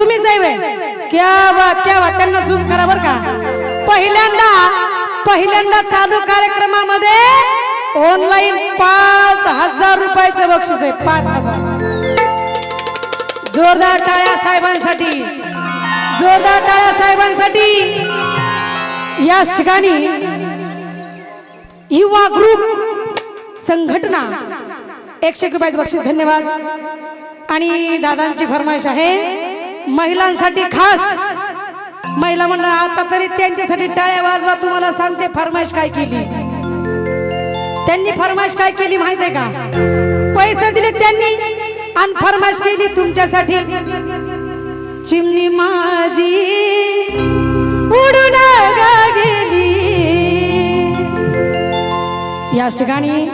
तुम्ही आहे क्या बात क्या बात. त्यांना झूम करा बर का. पहिल्यांदा पहिल्यांदा चालू कार्यक्रमामध्ये ऑनलाईन पाच हजार रुपयाचं बक्षीस आहे. पाच हजार. जोरदार टाळ्या साहेबांसाठी. जोरदार टाळ्या साहेबांसाठी. याच ठिकाणी युवा ग्रुप संघटना एकशे रुपयाचं बक्षीस. धन्यवाद. आणि दादांची फरमाईश आहे. महिलांसाठी खास. महिला मंडळ आता तरी त्यांच्यासाठी टाळ्या वाजवा तुम्हाला सांगते फरमाईश काय केली? त्यांनी फरमाईश काय केली माहिती आहे का? पैसे दिले त्यांनी आणि फरमाईश केली तुमच्यासाठी. चिमणी माझी उडून गेली. याच ठिकाणी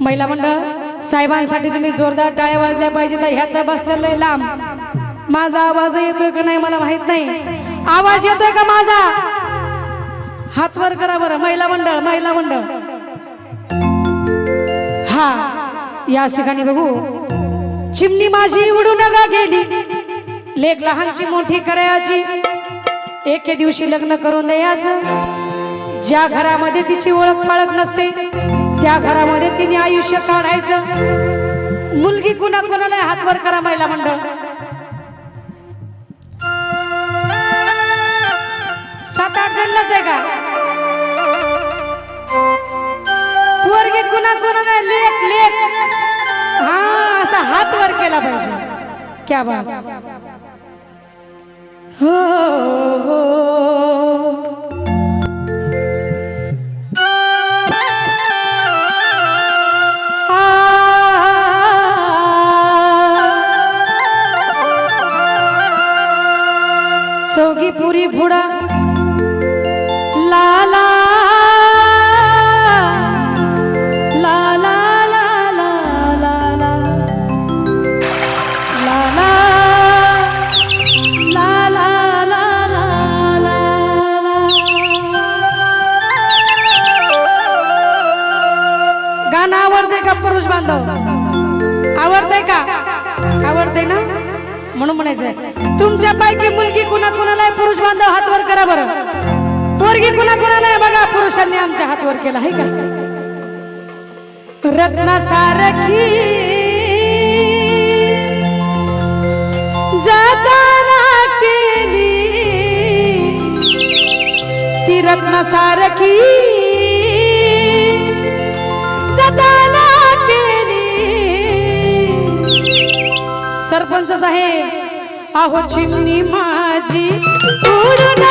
महिला मंडळ साहेबांसाठी तुम्ही जोरदार टाळ्या वाजल्या पाहिजे तर ह्यात बसलेलं आहे लांब. माझा आवाज येतोय का नाही मला माहीत नाही. आवाज येतोय का माझा? हात वर करा बरं. महिला मंडळ महिला मंडळ. हा याच ठिकाणी बघू. चिमणी माझी उडू नका गेली. लेख लहानची मोठी करायची. एके दिवशी लग्न करून द्यायचं. ज्या घरामध्ये तिची ओळख पाळख नसते त्या घरामध्ये तिने आयुष्य काढायचं. मुलगी कुणा कुणाला हात वर करा महिला मंडळ. सात आठ जणलाच आहे का? पोरगी कुणा कुणा नाही लेख लेख. हा असा हात वर केला पाहिजे. क्या बात. हो हो, हो. चौगी पुरी फुडा आवडतंय ना? म्हणून म्हणायचंय तुमच्या पैकी मुलगी कुणा कुणाला आहे? पुरुष बांधव हातवर करा बरं. पोरगी कुणा कुणाला आहे? बघा पुरुषांनी आमच्या हातवर केला आहे का? रत्ना सारखी जाताना केली ती रत्ना सरपंच साहेब आहो चिमणी माझी. उडून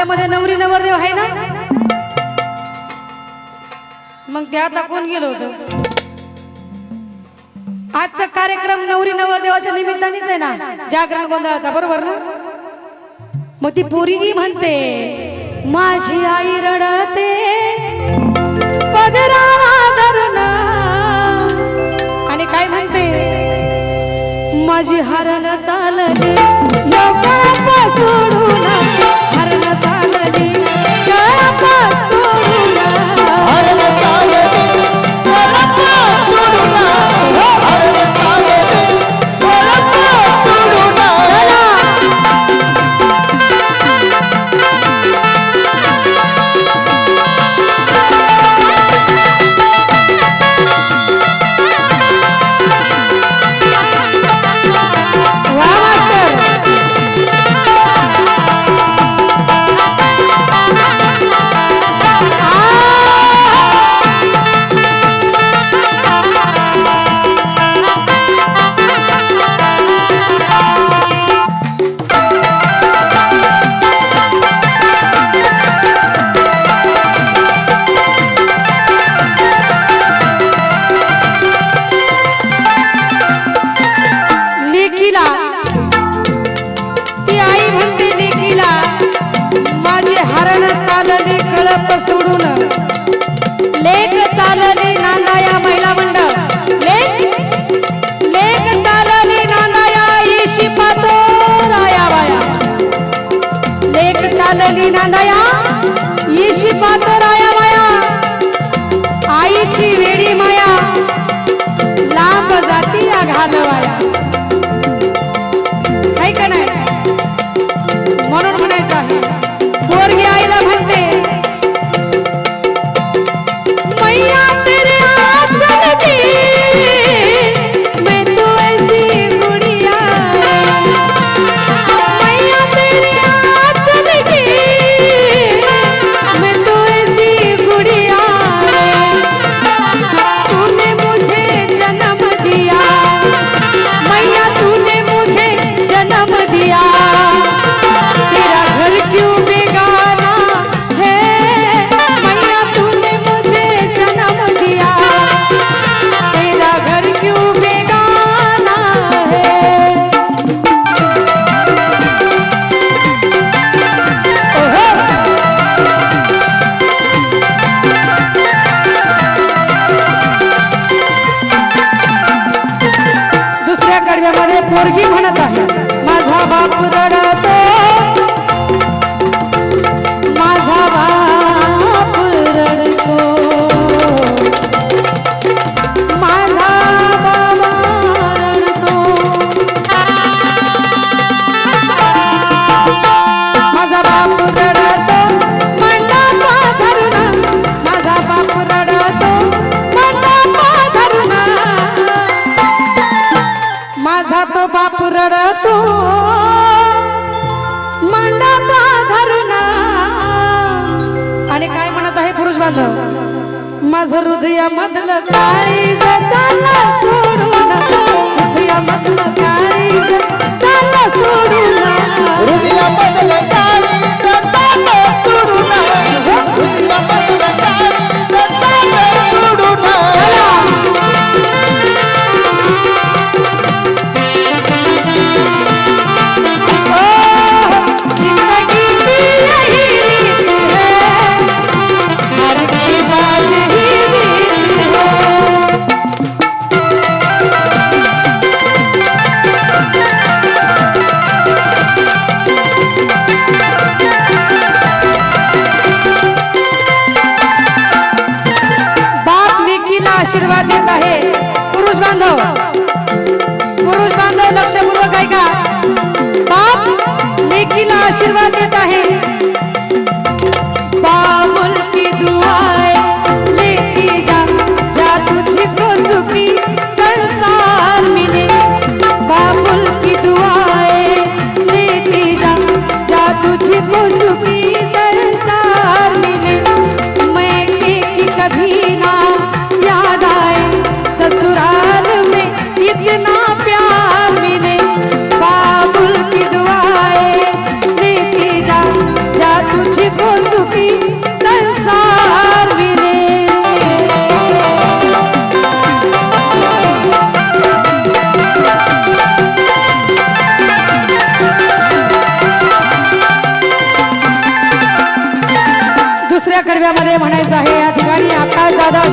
आपल्यामध्ये नवरी नवरदेव आहे ना? मग ते आता कोण गेलो होतो? आजचा कार्यक्रम नवरी नवरदेवाच्या निमित्तानेच आहे ना? जागरण गोंधळाचा बरोबर ना? मग ती पोरगी म्हणते माझी आई रडते आणि काय म्हणते माझी हरण चालली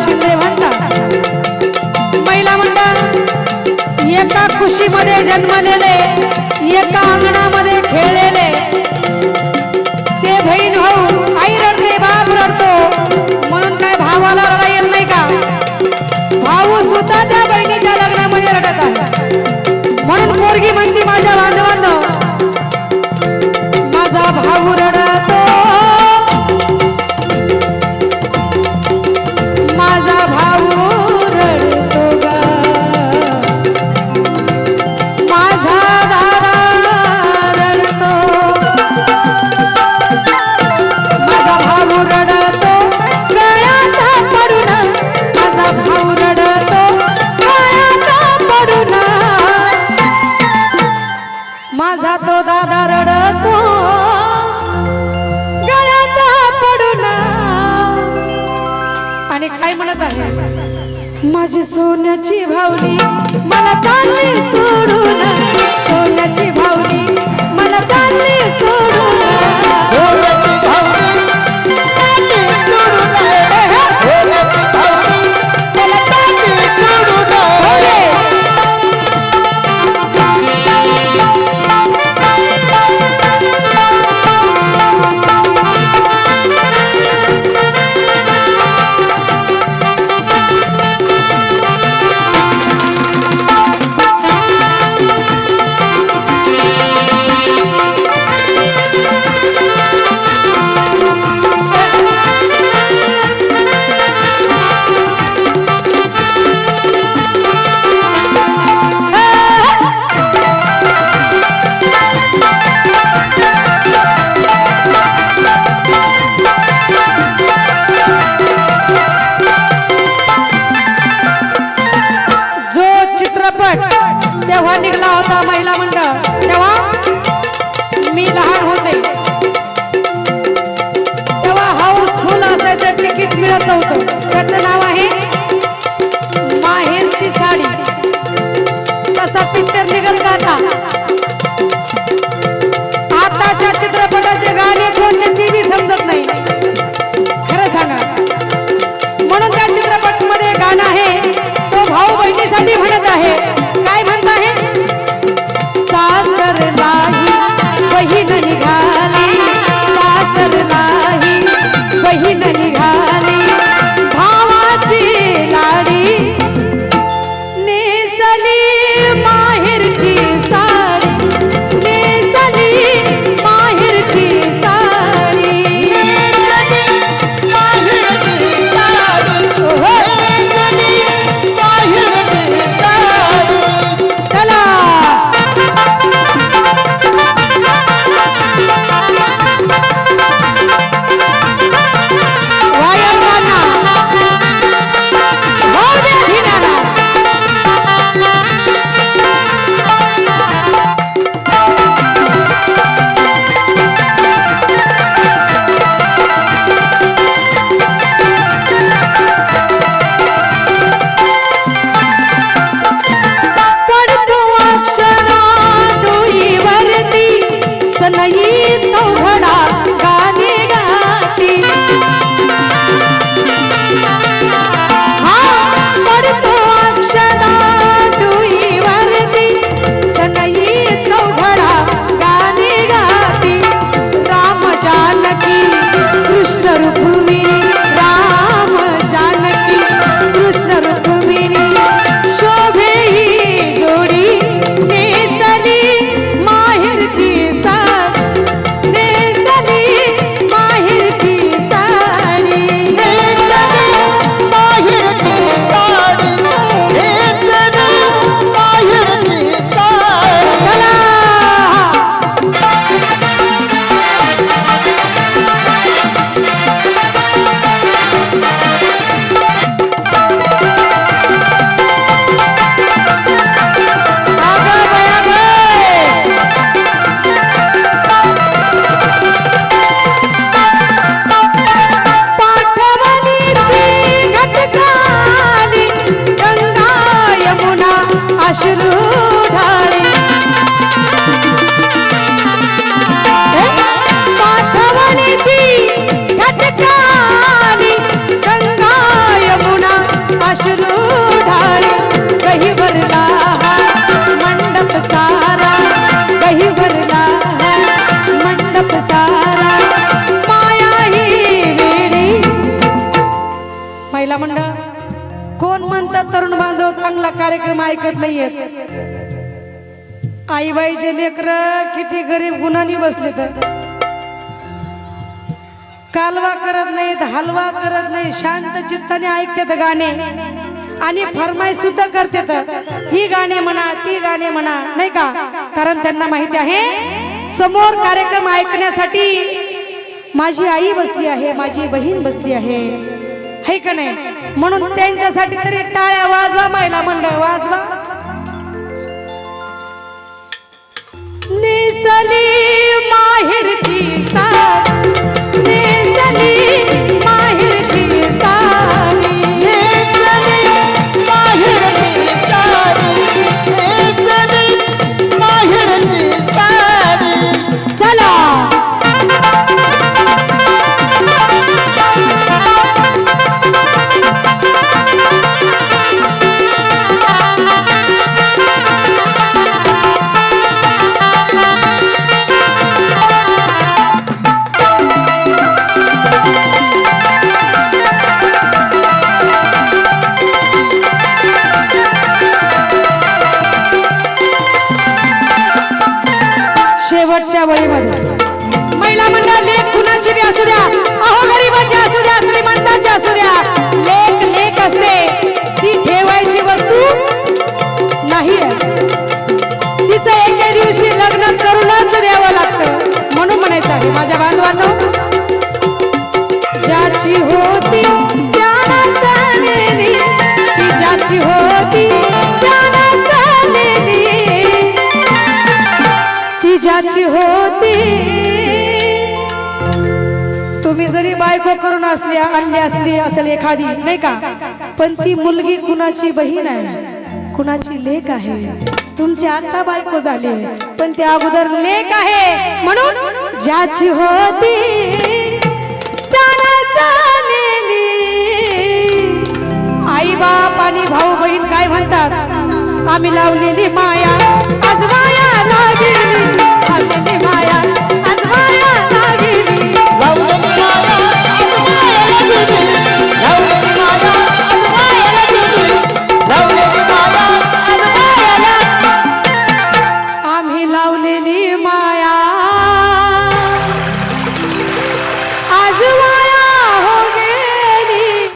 शिंदे म्हणतात. महिला म्हणतात एका खुशीमध्ये जन्मलेले काय म्हणत आहे? माझी सोन्याची भावली मला चालली सोडून सोन्याची भावली मला चालली त्याचं नाव आहे माहेरची साडी. तसा पिक्चर निघल का आईबाईचे लेकर किती गरीब गुणांनी बसले तर. कालवा करत नाहीत हलवा करत नाही शांत चित्ताने ऐकतात गाणे. आणि फरमाई सुद्धा तर ही गाणे म्हणा ती गाणे म्हणा नाही का? कारण त्यांना माहिती आहे समोर कार्यक्रम ऐकण्यासाठी माझी आई बसली आहे माझी बहीण बसली आहे. है का नाही? म्हणून त्यांच्यासाठी तरी टाळ्या वाजवा महिला मंडळ वाजवा. नेसली माहेरची साथ. असेल एखादी नाही का? पण ती मुलगी कुणाची बहीण आहे? कुणाची लेख आहे? तुमची आता बायको झाली पण त्या अगोदर लेख आहे. म्हणून ज्याची होती आई बाप आणि भाऊ बहीण काय म्हणतात? आम्ही लावलेली माया आज माया लावलेली